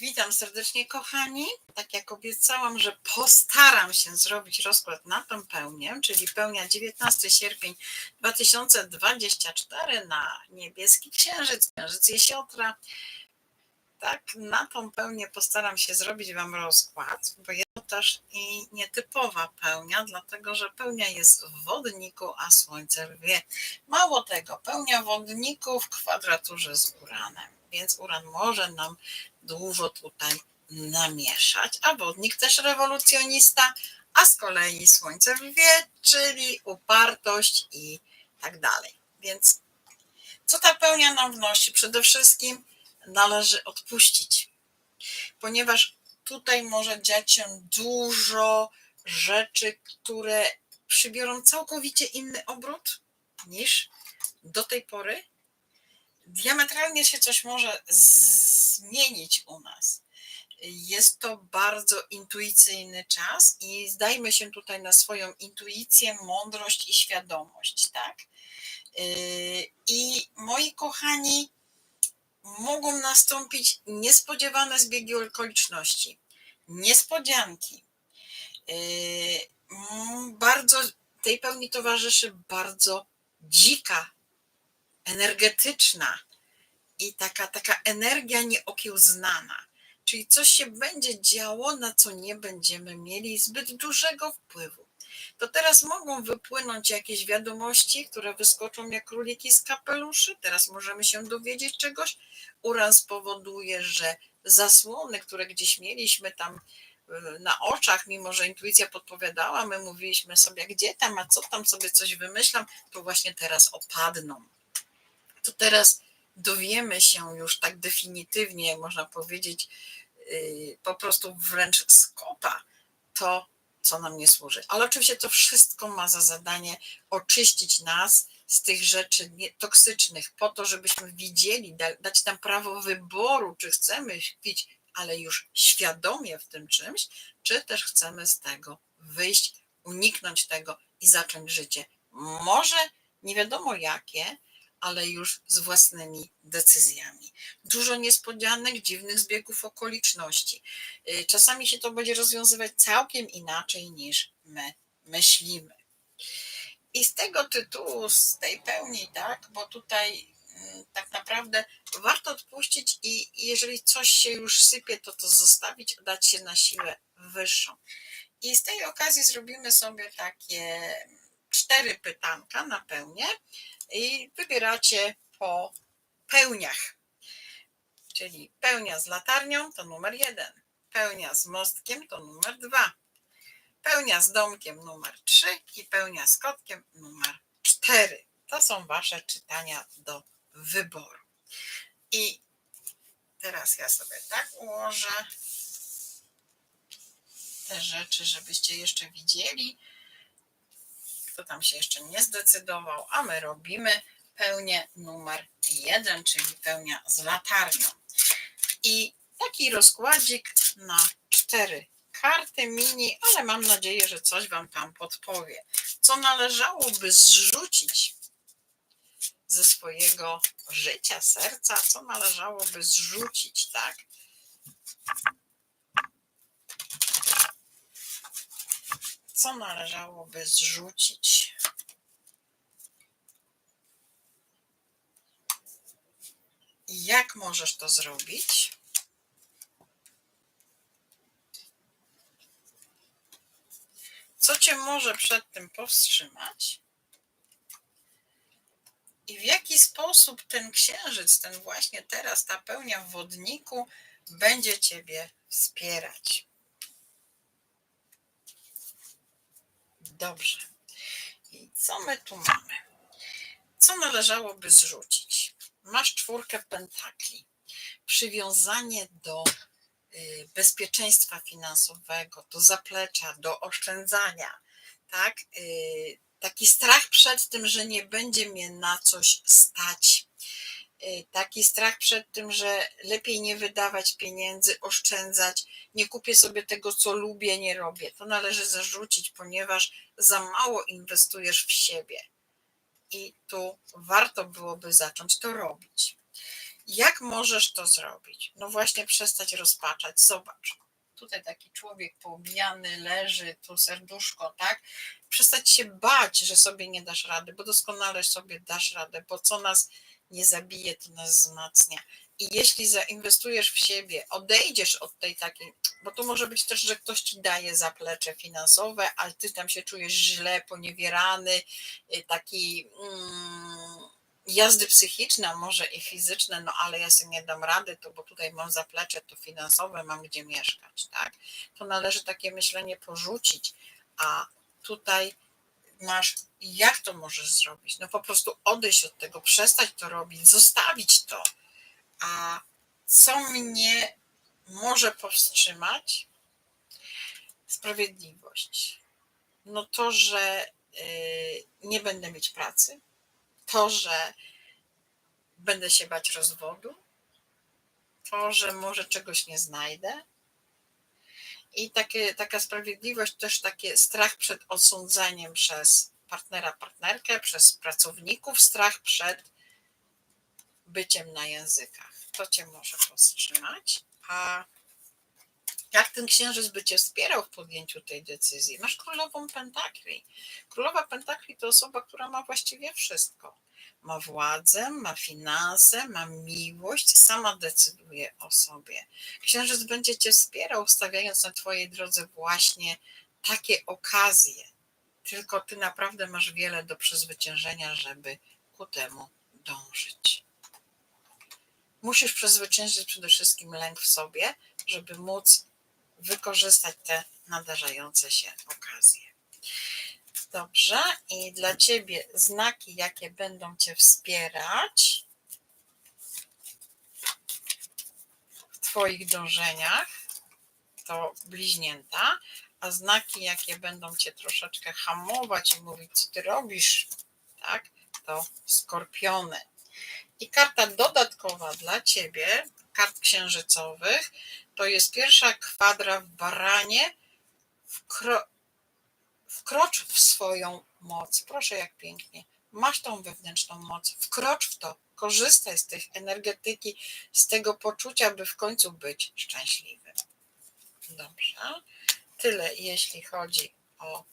Witam serdecznie, kochani. Tak jak obiecałam, że postaram się zrobić rozkład na tą pełnię, czyli pełnia 19 sierpień 2024 na niebieski księżyc, księżyc jesiotra. Tak, na tą pełnię postaram się zrobić Wam rozkład, bo jest to też i nietypowa pełnia, dlatego że pełnia jest w wodniku, a słońce w wie. Mało tego, pełnia wodniku w kwadraturze z Uranem, więc Uran może nam dużo tutaj namieszać, a wodnik też rewolucjonista, a z kolei słońce wie, czyli upartość i tak dalej. Więc co ta pełnia nam wnosi? Przede wszystkim należy odpuścić, ponieważ tutaj może dziać się dużo rzeczy, które przybiorą całkowicie inny obrót niż do tej pory. Diametralnie się coś może zmienić u nas. Jest to bardzo intuicyjny czas i zdajmy się tutaj na swoją intuicję, mądrość i świadomość, tak? Yy, I moi kochani, mogą nastąpić niespodziewane zbiegi okoliczności, niespodzianki. Yy, bardzo tej pełni towarzyszy bardzo dzika, energetyczna i taka, taka energia nieokiełznana. Czyli coś się będzie działo, na co nie będziemy mieli zbyt dużego wpływu. To teraz mogą wypłynąć jakieś wiadomości, które wyskoczą jak króliki z kapeluszy. Teraz możemy się dowiedzieć czegoś. Uran spowoduje, że zasłony, które gdzieś mieliśmy tam y, na oczach, mimo że intuicja podpowiadała, my mówiliśmy sobie, gdzie tam, a co tam sobie coś wymyślam, to właśnie teraz opadną. To teraz dowiemy się już tak definitywnie, można powiedzieć, y, po prostu wręcz z kopa to, co nam nie służy. Ale oczywiście to wszystko ma za zadanie oczyścić nas z tych rzeczy toksycznych, po to, żebyśmy widzieli, dać nam prawo wyboru, czy chcemy pić, ale już świadomie w tym czymś, czy też chcemy z tego wyjść, uniknąć tego i zacząć życie. Może nie wiadomo jakie, ale już z własnymi decyzjami. Dużo niespodzianek, dziwnych zbiegów okoliczności. Y, czasami się to będzie rozwiązywać całkiem inaczej niż my myślimy. I z tego tytułu, z tej pełni, tak, bo tutaj mm, tak naprawdę warto odpuścić i jeżeli coś się już sypie, to to zostawić, dać się na siłę wyższą. I z tej okazji zrobimy sobie takie cztery pytanka na pełnię i wybieracie po pełniach. Czyli pełnia z latarnią to numer jeden, pełnia z mostkiem to numer dwa, pełnia z domkiem numer trzy i pełnia z kotkiem numer cztery. To są wasze czytania do wyboru. I teraz ja sobie tak ułożę te rzeczy, żebyście jeszcze widzieli kto tam się jeszcze nie zdecydował, a my robimy pełnię numer jeden, czyli pełnia z latarnią. I taki rozkładzik na cztery karty mini, ale mam nadzieję, że coś Wam tam podpowie. Co należałoby zrzucić ze swojego życia, serca, co należałoby zrzucić, tak? Co należałoby zrzucić? I jak możesz to zrobić? Co cię może przed tym powstrzymać? I w jaki sposób ten księżyc, ten właśnie teraz, ta pełnia w wodniku, będzie ciebie wspierać? Dobrze. I co my tu mamy? Co należałoby zrzucić? Masz czwórkę pentakli. Przywiązanie do y, bezpieczeństwa finansowego, do zaplecza, do oszczędzania, tak? Y, taki strach przed tym, że nie będzie mnie na coś stać. Y, taki strach przed tym, że lepiej nie wydawać pieniędzy, oszczędzać, nie kupię sobie tego, co lubię, nie robię. To należy zarzucić, ponieważ za mało inwestujesz w siebie. I tu warto byłoby zacząć to robić. Jak możesz to zrobić? No właśnie przestać rozpaczać. Zobacz. Tutaj taki człowiek poobijany leży, tu serduszko, tak? Przestać się bać, że sobie nie dasz rady, bo doskonale sobie dasz radę, bo co nas nie zabije, to nas wzmacnia. I jeśli zainwestujesz w siebie, odejdziesz od tej takiej, bo to może być też, że ktoś ci daje zaplecze finansowe, ale ty tam się czujesz źle, poniewierany, y, taki mm, jazdy psychiczne, a może i fizyczne, no ale ja sobie nie dam rady, to bo tutaj mam zaplecze to finansowe, mam gdzie mieszkać, tak? To należy takie myślenie porzucić, a tutaj masz, jak to możesz zrobić? No po prostu odejść od tego, przestać to robić, zostawić to. A co mnie może powstrzymać? Sprawiedliwość. No to, że y, nie będę mieć pracy, to, że będę się bać rozwodu, to, że może czegoś nie znajdę. I takie, taka sprawiedliwość, też taki strach przed osądzeniem przez partnera, partnerkę, przez pracowników, strach przed byciem na językach. To cię może powstrzymać. A jak ten księżyc by cię wspierał w podjęciu tej decyzji? Masz królową pentakli. Królowa pentakli to osoba, która ma właściwie wszystko. Ma władzę, ma finanse, ma miłość, sama decyduje o sobie. Księżyc będzie cię wspierał, stawiając na twojej drodze właśnie takie okazje. Tylko ty naprawdę masz wiele do przezwyciężenia, żeby ku temu dążyć. Musisz przezwyciężyć przede wszystkim lęk w sobie, żeby móc wykorzystać te nadarzające się okazje. Dobrze, i dla Ciebie znaki, jakie będą Cię wspierać w Twoich dążeniach, to bliźnięta, a znaki, jakie będą Cię troszeczkę hamować i mówić, co Ty robisz, tak, to skorpiony. I karta dodatkowa dla Ciebie, kart księżycowych, to jest pierwsza kwadra w baranie. Wkro... Wkrocz w swoją moc. Proszę, jak pięknie. Masz tą wewnętrzną moc. Wkrocz w to. Korzystaj z tych energetyki, z tego poczucia, by w końcu być szczęśliwym. Dobrze. Tyle, jeśli chodzi o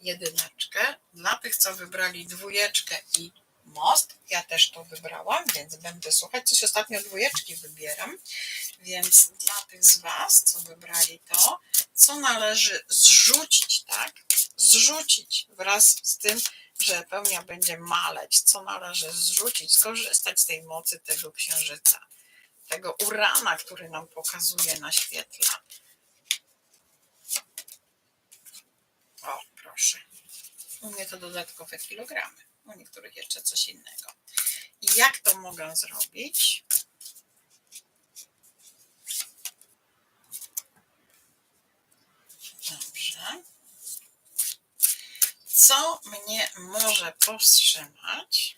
jedyneczkę. Dla tych, co wybrali dwójeczkę i most. Ja też to wybrałam, więc będę słuchać. Coś ostatnio dwójeczki wybieram, więc dla tych z Was, co wybrali to, co należy zrzucić, tak? Zrzucić wraz z tym, że pełnia będzie maleć, co należy zrzucić, skorzystać z tej mocy tego księżyca, tego urana, który nam pokazuje na świetle. O, proszę. U mnie to dodatkowe kilogramy u niektórych jeszcze coś innego. I jak to mogę zrobić? Dobrze. Co mnie może powstrzymać?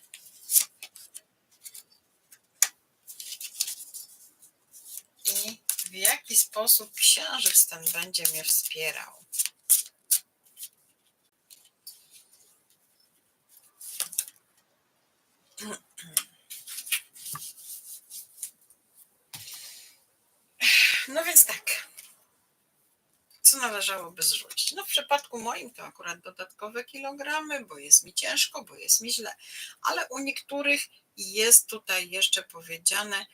I w jaki sposób księżyc ten będzie mnie wspierał? No więc tak. Co należałoby zrzucić? No w przypadku moim to akurat dodatkowe kilogramy, bo jest mi ciężko, bo jest mi źle, ale u niektórych jest tutaj jeszcze powiedziane,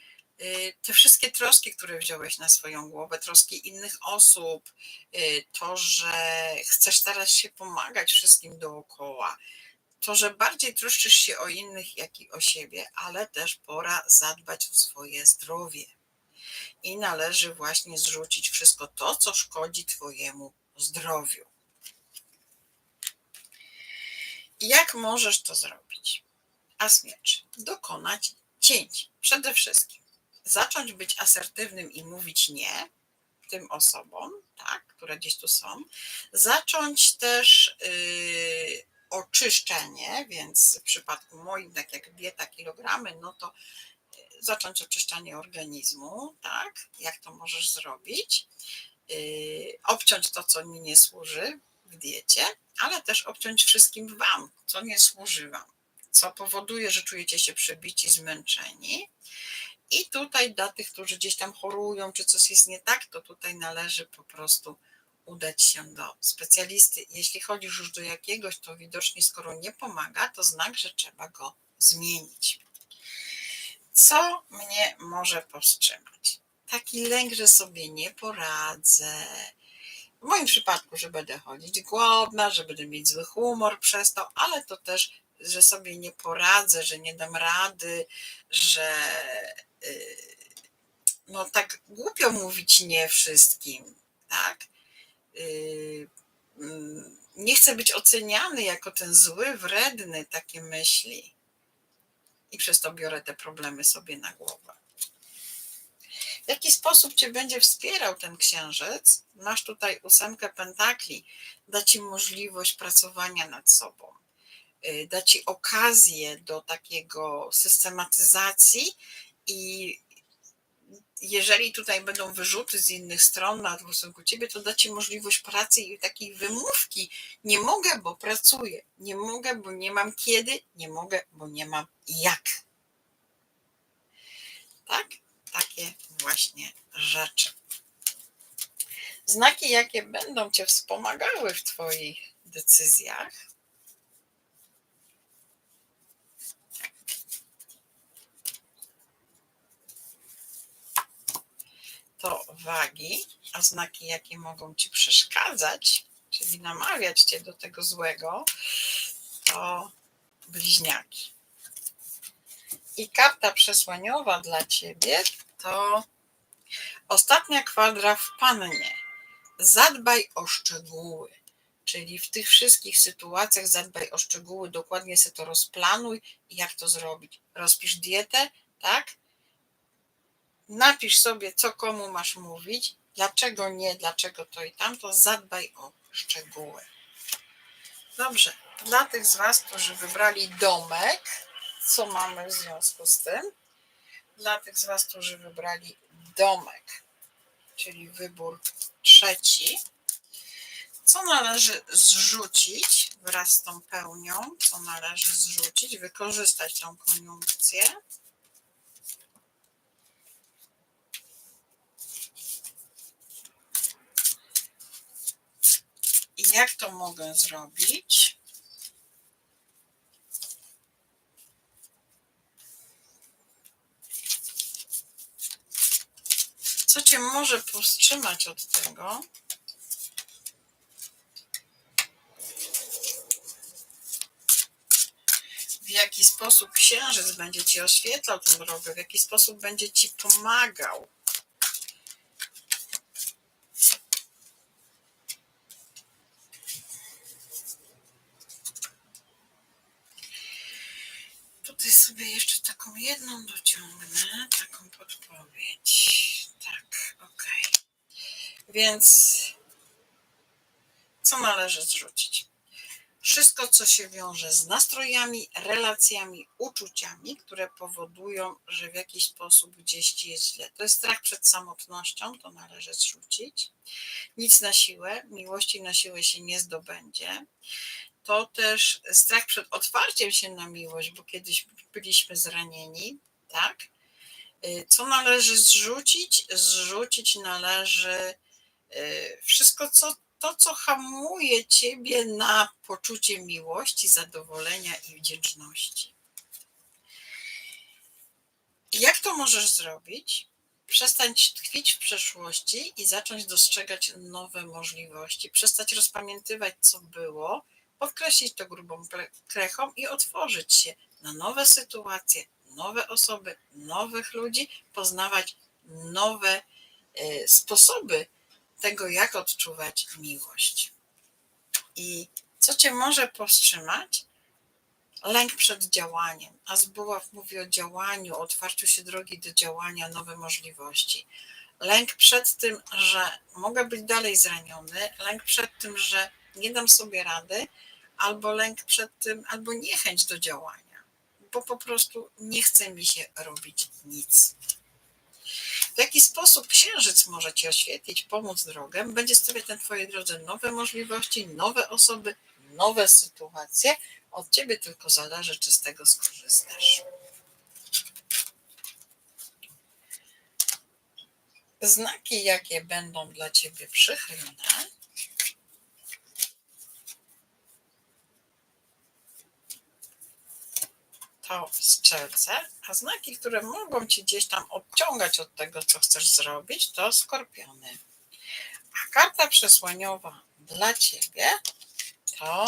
y, te wszystkie troski, które wziąłeś na swoją głowę, troski innych osób, y, to, że chcesz starać się pomagać wszystkim dookoła, to, że bardziej troszczysz się o innych, jak i o siebie, ale też pora zadbać o swoje zdrowie. I należy właśnie zrzucić wszystko to, co szkodzi Twojemu zdrowiu. Jak możesz to zrobić? A. Dokonać cięć. Przede wszystkim zacząć być asertywnym i mówić nie tym osobom, tak, które gdzieś tu są. Zacząć też yy, oczyszczenie, więc w przypadku moim, tak jak dieta kilogramy, no to e, zacząć oczyszczanie organizmu, tak? Jak to możesz zrobić? Yy, obciąć to, co mi nie służy w diecie, ale też obciąć wszystkim Wam, co nie służy Wam, co powoduje, że czujecie się przebici, zmęczeni tutaj dla tych, którzy gdzieś tam chorują, czy coś jest nie tak, to tutaj należy po prostu udać się do specjalisty. Jeśli chodzisz już do jakiegoś, to widocznie skoro nie pomaga, to znak, że trzeba go zmienić. Co mnie może powstrzymać? Taki lęk, że sobie nie poradzę. W moim przypadku, że będę chodzić głodna, że będę mieć zły humor przez to, ale to też, że sobie nie poradzę, że nie dam rady, że yy, no tak głupio mówić nie wszystkim, tak? Yy, mm, nie chcę być oceniany jako ten zły, wredny, takie myśli. I przez to biorę te problemy sobie na głowę. W jaki sposób Cię będzie wspierał ten księżyc? Masz tutaj ósemkę pentakli, da Ci możliwość pracowania nad sobą, yy, da Ci okazję do takiego systematyzacji i jeżeli tutaj będą wyrzuty z innych stron na stosunku ciebie, to da ci możliwość pracy i takiej wymówki. Nie mogę, bo pracuję. Nie mogę, bo nie mam kiedy. Nie mogę, bo nie mam jak. Tak? Takie właśnie rzeczy. Znaki, jakie będą cię wspomagały w twoich decyzjach, to wagi, a znaki, jakie mogą ci przeszkadzać, czyli namawiać cię do tego złego, to bliźniaki. I karta przesłaniowa dla ciebie to ostatnia kwadra w pannie. Zadbaj o szczegóły. Czyli w tych wszystkich sytuacjach zadbaj o szczegóły, dokładnie sobie to rozplanuj, jak to zrobić. Rozpisz dietę, tak? Napisz sobie, co komu masz mówić, dlaczego nie, dlaczego to i tamto, zadbaj o szczegóły. Dobrze, dla tych z Was, którzy wybrali domek, co mamy w związku z tym? Dla tych z Was, którzy wybrali domek, czyli wybór trzeci, co należy zrzucić wraz z tą pełnią, co należy zrzucić, wykorzystać tą koniunkcję. Jak to mogę zrobić? Co cię może powstrzymać od tego? W jaki sposób księżyc będzie ci oświetlał tę drogę, w jaki sposób będzie ci pomagał? Tutaj sobie jeszcze taką jedną dociągnę, taką podpowiedź. Tak, ok. Więc co należy zrzucić? Wszystko, co się wiąże z nastrojami, relacjami, uczuciami, które powodują, że w jakiś sposób gdzieś ci jest źle. To jest strach przed samotnością, to należy zrzucić. Nic na siłę, miłości na siłę się nie zdobędzie to też strach przed otwarciem się na miłość, bo kiedyś byliśmy zranieni, tak? Y, co należy zrzucić? Zrzucić należy y, wszystko, co, to, co hamuje ciebie na poczucie miłości, zadowolenia i wdzięczności. Jak to możesz zrobić? Przestać tkwić w przeszłości i zacząć dostrzegać nowe możliwości, przestać rozpamiętywać, co było, podkreślić to grubą krechą i otworzyć się na nowe sytuacje, nowe osoby, nowych ludzi, poznawać nowe e, sposoby tego, jak odczuwać miłość. I co cię może powstrzymać? Lęk przed działaniem. A Zbuław mówi o działaniu, o otwarciu się drogi do działania, nowe możliwości. Lęk przed tym, że mogę być dalej zraniony, lęk przed tym, że nie dam sobie rady, albo lęk przed tym, albo niechęć do działania, bo po prostu nie chce mi się robić nic. W jaki sposób księżyc może ci oświetlić, pomóc drogę, będzie stawiać na twojej drodze nowe możliwości, nowe osoby, nowe sytuacje. Od ciebie tylko zależy, czy z tego skorzystasz. Znaki, jakie będą dla ciebie przychylne, to strzelce, a znaki, które mogą ci gdzieś tam odciągać od tego, co chcesz zrobić, to skorpiony. A karta przesłaniowa dla ciebie to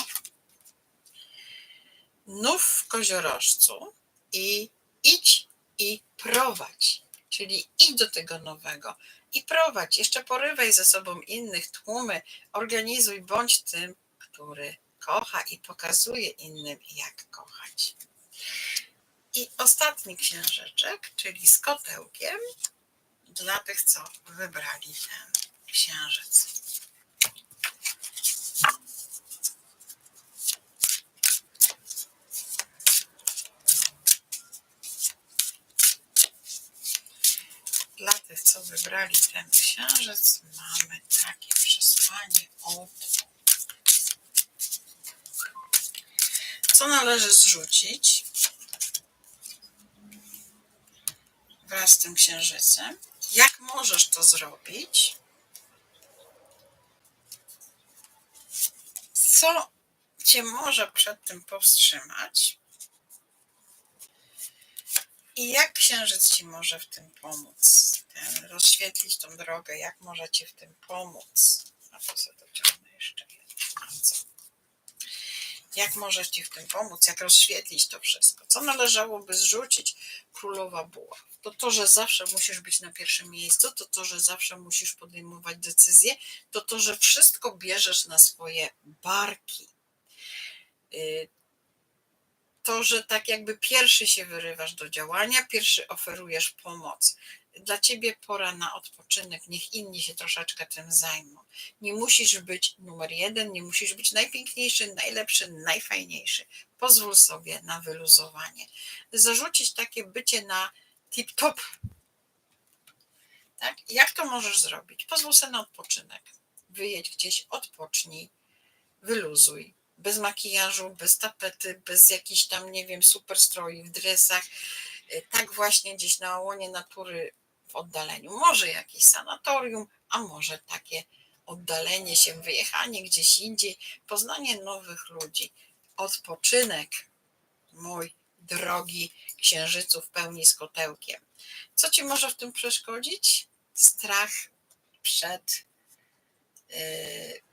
nów w koziorożcu i idź i prowadź. Czyli idź do tego nowego i prowadź. Jeszcze porywaj ze sobą innych, tłumy, organizuj, bądź tym, który kocha i pokazuje innym, jak kochać. I ostatni księżyczek, czyli z kotełkiem, dla tych, co wybrali ten księżyc. Dla tych, co wybrali ten księżyc, mamy takie przesłanie od. Co należy zrzucić wraz z tym księżycem? Jak możesz to zrobić? Co cię może przed tym powstrzymać? I jak księżyc ci może w tym pomóc? Rozświetlić tą drogę, jak może ci w tym pomóc? A po co dociągnę jeszcze jedno? Jak może ci w tym pomóc? Jak rozświetlić to wszystko? Co należałoby zrzucić? Królowa buław. To to, że zawsze musisz być na pierwszym miejscu, to to, że zawsze musisz podejmować decyzje, to to, że wszystko bierzesz na swoje barki. Y, to, że tak jakby pierwszy się wyrywasz do działania, pierwszy oferujesz pomoc. Dla ciebie pora na odpoczynek, niech inni się troszeczkę tym zajmą. Nie musisz być numer jeden, nie musisz być najpiękniejszy, najlepszy, najfajniejszy. Pozwól sobie na wyluzowanie. Zarzucić takie bycie na tip-top. Tak? Jak to możesz zrobić? Pozwól sobie na odpoczynek. Wyjedź gdzieś, odpocznij, wyluzuj bez makijażu, bez tapety, bez jakichś tam, nie wiem, super stroi w dresach. Tak właśnie gdzieś na łonie natury w oddaleniu. Może jakieś sanatorium, a może takie oddalenie się, wyjechanie gdzieś indziej, poznanie nowych ludzi, odpoczynek, mój drogi księżycu w pełni z kotełkiem. Co ci może w tym przeszkodzić? Strach przed yy,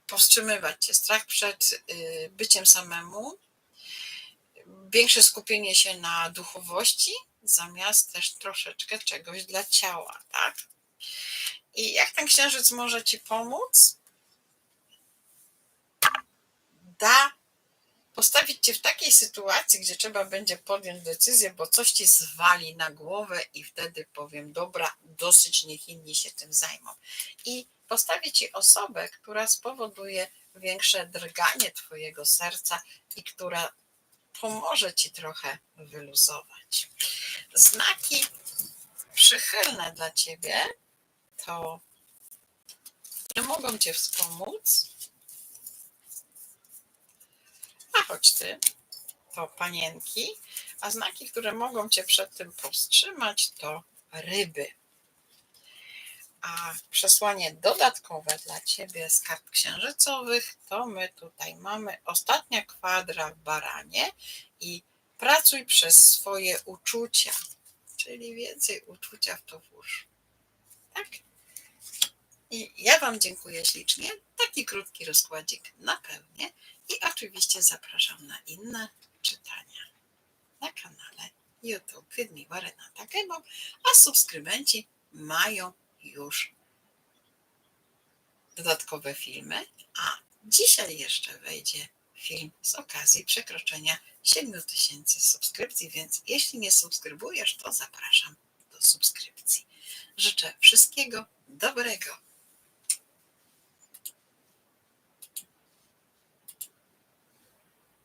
powstrzymywać cię, strach przed y, byciem samemu, większe skupienie się na duchowości, zamiast też troszeczkę czegoś dla ciała, tak? I jak ten księżyc może ci pomóc? Da postawić cię w takiej sytuacji, gdzie trzeba będzie podjąć decyzję, bo coś ci zwali na głowę i wtedy powiem, dobra, dosyć, niech inni się tym zajmą. I postawi ci osobę, która spowoduje większe drganie twojego serca i która pomoże ci trochę wyluzować. Znaki przychylne dla ciebie to, które mogą cię wspomóc, a choć ty, to panienki, a znaki, które mogą cię przed tym powstrzymać, to ryby. A przesłanie dodatkowe dla ciebie z kart księżycowych to my tutaj mamy ostatnia kwadra w baranie i pracuj przez swoje uczucia, czyli więcej uczucia w to włóż. Tak? I ja Wam dziękuję ślicznie. Taki krótki rozkładzik na pewnie. I oczywiście zapraszam na inne czytania na kanale YouTube Wydmiła Renata Kebab, a subskrybenci mają już dodatkowe filmy, a dzisiaj jeszcze wejdzie film z okazji przekroczenia 7000 subskrypcji, więc jeśli nie subskrybujesz, to zapraszam do subskrypcji. Życzę wszystkiego dobrego